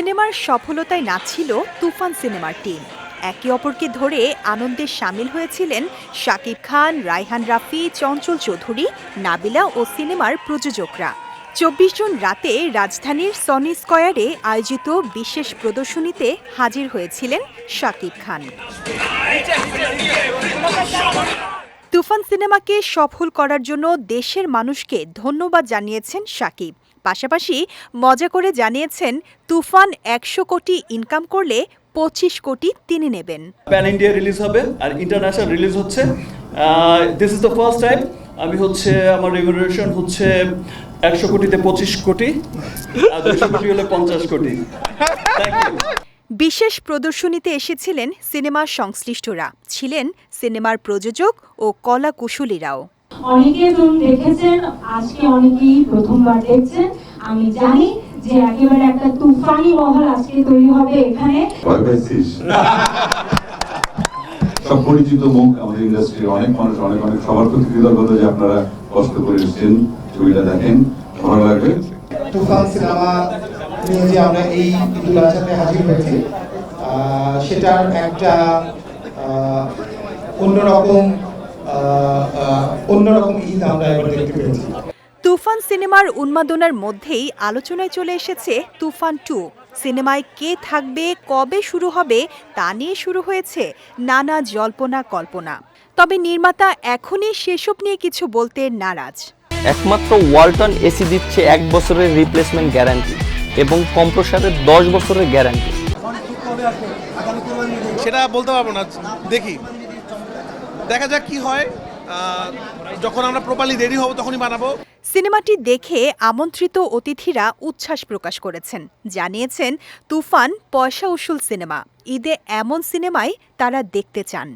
সিনেমার সফলতায় নাচছিল তুফান সিনেমার টিম। একে অপরকে ধরে আনন্দে সামিল হয়েছিলেন শাকিব খান, রায়হান রাফি, চঞ্চল চৌধুরী, নাবিলা ও সিনেমার প্রযোজকরা। চব্বিশ জুন রাতে রাজধানীর সনি স্কয়ারে আয়োজিত বিশেষ প্রদর্শনীতে হাজির হয়েছিলেন শাকিব খান। তুফান সিনেমাকে সফল করার জন্য দেশের মানুষকে ধন্যবাদ জানিয়েছেন শাকিব। পাশাপাশি মজা করে জানিয়েছেন তুফান একশো কোটি ইনকাম করলে পঁচিশ কোটি তিনি নেবেন। প্যান ইন্ডিয়া রিলিজ হবে আর ইন্টারন্যাশনাল রিলিজ হচ্ছে। This is the first time আমি হচ্ছে আমার রেগুলেশন হচ্ছে একশো কোটিতে পঁচিশ কোটি আর দুশো কোটি হলে পঞ্চাশ কোটি। বিশেষ প্রদর্শনীতে এসেছিলেন সিনেমার সংশ্লিষ্টরা। ছিলেন সিনেমার প্রযোজক ও কলা কুশলীরাও অনেকে ধরুন দেখেছেন আজকে অনেকেই প্রথমবার দেখছেন। আমি জানি যে একেবারে একটা তুফানি মহল আজকে তৈরি হবে এখানে। সব পরিচিত মুখ আমাদের ইন্ডাস্ট্রির অনেক মানুষ অনেক অনেক সবার প্রতি কৃতজ্ঞতা যে আপনারা কষ্ট করে এসেছেন ছবিটা দেখেন। ভালো লাগবে? তুফান সিনেমা নিয়ে যে আমরা এই ঈদুল আজহাতে হাজির হয়েছি আহ, সেটার একটা আহ, অন্যরকম অন্যরকম ঈদ আমরা এবার দেখতে পেয়েছি। তুফান সিনেমার উন্মাদনার মধ্যেই আলোচনায় চলে এসেছে তুফান টু। সিনেমায় কে থাকবে কবে শুরু হবে তা নিয়ে শুরু হয়েছে নানা জল্পনা কল্পনা। তবে নির্মাতা এখনই সেসব নিয়ে কিছু বলতে নারাজ। একমাত্র ওয়ালটন এসি দিচ্ছে এক বছরের রিপ্লেসমেন্ট গ্যারান্টি এবং কম্প্রসারের দশ বছরের গ্যারান্টি সেটা বলতে পারব না দেখি। দেখা যাক কি হয়। যখন আমরা প্রপারলি রেডি হব, তখনই বানাবো। সিনেমাটি দেখে আমন্ত্রিত অতিথিরা উচ্ছ্বাস প্রকাশ করেছেন। জানিয়েছেন, তুফান পয়সা উসুল সিনেমা। ঈদে এমন সিনেমাই তারা দেখতে চান।